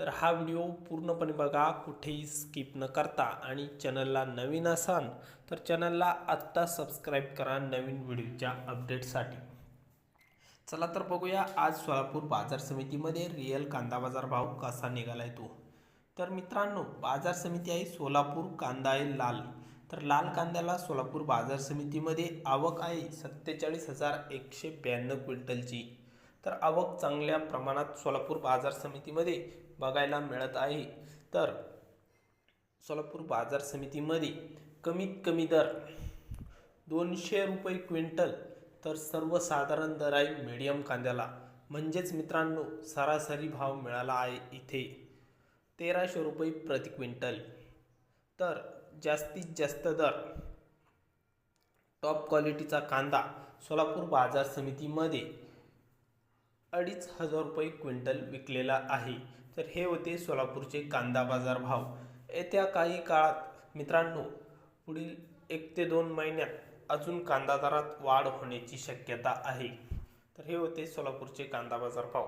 तर हा व्हिडिओ पूर्णपणे बघा कुठेही स्किप न करता. आणि चॅनलला नवीन असाल तर चॅनलला आत्ता सबस्क्राईब करा नवीन व्हिडिओच्या अपडेटसाठी चला तर बघूया आज सोलापूर बाजार समितीमध्ये रिअल कांदा बाजार भाव कसा निघालाय तो. तर मित्रांनो बाजार समिती आहे सोलापूर कांदा आहे लाल. तर लाल कांद्याला सोलापूर बाजार समितीमध्ये आवक आहे सत्तेचाळीस हजार एकशे ब्याण्णव क्विंटलची. तर आवक चांगल्या प्रमाणात सोलापूर बाजार समितीमध्ये बघायला मिळत आहे. तर सोलापूर बाजार समितीमध्ये कमीत कमी दर दोनशे रुपये क्विंटल तर सर्वसाधारण दर आहे मीडियम कांद्याला. म्हणजेच मित्रांनो सरासरी भाव मिळाला आहे इथे. तेराशे रुपये प्रति क्विंटल. तर जास्तीत जास्त दर टॉप क्वालिटीचा कांदा सोलापूर बाजार समितीमध्ये अडीच हजार रुपये क्विंटल विकलेला आहे. तर हे होते सोलापूरचे कांदा बाजार भाव. येत्या काही काळात मित्रांनो पुढील एक ते दोन महिन्यात अजून कांदा दरात वाढ होण्याची शक्यता आहे. तर हे होते सोलापूरचे कांदा बाजार भाव.